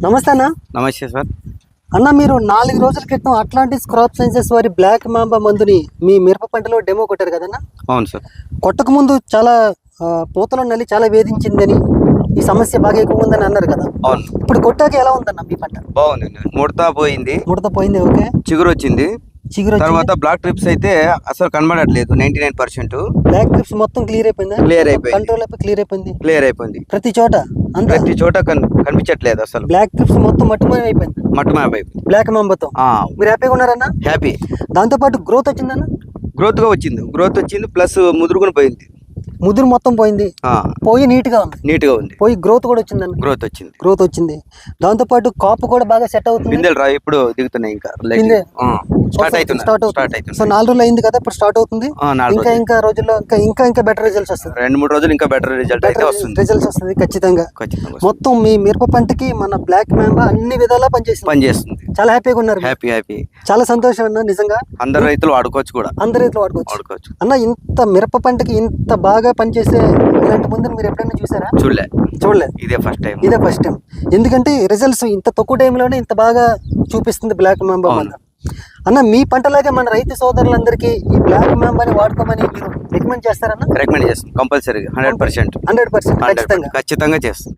నమస్తే అన్న. నమస్తే సార్. అన్న మీరు నాలుగు రోజుల క్రితం అట్లాంటిస్ క్రాప్ సైన్సెస్ వారి బ్లాక్ మాంబా మందుని మీ మిరప పంటలో డెమో కొట్టారు కదన్న అవును సార్. కొట్టక ముందు చాలా పూతలో నల్లి చాలా వేధించిందని ఈ సమస్య బాగా ఎక్కువ ఉందని అన్నారు కదా. అవును. ఇప్పుడు కొట్టాక ఎలా ఉందన్న మీ పంట? బాగుంది ముడత పోయింది. ముడత పోయింది ఓకే. చిగురు వచ్చింది చిగురు తర్వాత బ్లాక్ ట్రిప్స్ అయితే అసలు కనబడట్లేదు ninety nine percent. Black thrips మొత్తం క్లియర్ అయిపోయిందా? Clear అయిపోయింది. కంట్రోల్ అయిపోయి క్లియర్ అయిపోయింది? క్లియర్ అయిపోయింది. ప్రతి చోట? ప్రతి చోట కన్ కనిపించట్లేదు అసలు. బ్లాక్ ట్రిప్స్ మొత్తం మట్టుమని అయిపోయింది. మట్టుమాప్ అయిపోయింది. బ్లాక్ మాంబాతో మీరు హ్యాపీగా ఉన్నారన్న? హ్యాపీ దాంతోపాటు గ్రోత్ వచ్చిందన్న? గ్రోత్గా వచ్చింది. గ్రోత్ వచ్చింది ప్లస్ ముదురుకుని పోయింది. ముదురు మొత్తం పోయింది. పోయి నీట్గా ఉంది. నీట్గా ఉంది. పోయి గ్రోత్ కూడా వచ్చిందన్న గ్రోత్ వచ్చింది. గ్రోత్ వచ్చింది. దాంతోపాటు కాపు కూడా బాగా సెట్ అవుతుంది. బిందెలు రా ఇప్పుడు దిగుతున్నాయి ఇంకా? స్టార్ట్ అవుతుంది స్టార్ట్ స్టార్ట్ అవుతుంది. సో నాలుగు రోజులు అయింది కదా ఇప్పుడు స్టార్ట్ అవుతుంది. ఇంకా. ఇంకా రోజుల్లో ఇంకా ఇంకా ఇంకా బెటర్ రిజల్ట్స్ వస్తుంది రెండు మూడు రోజులు ఇంకా బెటర్ రిజల్ట్ అయితే వస్తుంది. రిజల్ట్స్ వస్తుంది ఖచ్చితంగా. మొత్తం మీ మిరప పంటకి మన బ్లాక్ మ్యాంబా అన్ని విధాలా పనిచేసింది. పని చేస్తుంది చాలా హ్యాపీగా ఉన్నారు. హ్యాపీ హ్యాపీ చాలా సంతోషం అన్న నిజంగా. అందరు రైతులు వాడుకోవచ్చు కూడా. అందరి రైతులు వాడుకోవచ్చు. అన్న ఇంత మిరప పంటకి ఇంత బాగా పనిచేసే ఇలాంటి ముందు మీరు ఎప్పుడైనా చూసారా? చూడలే. చూడలేదు ఇదే ఫస్ట్ టైం ఇదే ఫస్ట్ టైం ఎందుకంటే రిజల్ట్స్ ఇంత తక్కువ టైంలోనే ఇంత బాగా చూపిస్తుంది బ్లాక్ అవును. మంద. అన్న మీ పంటలాగే మన రైతు సోదరులందరికీ ఈ బ్లాక్ మ్యాంబాని వాడుకోమని మీరు రికమెండ్ చేస్తారన్న? రికమెండ్ చేస్తాం. కంపల్సరీగా హండ్రెడ్ పర్సెంట్ హండ్రెడ్ పర్సెంట్ ఖచ్చితంగా. ఖచ్చితంగా చేస్తాం.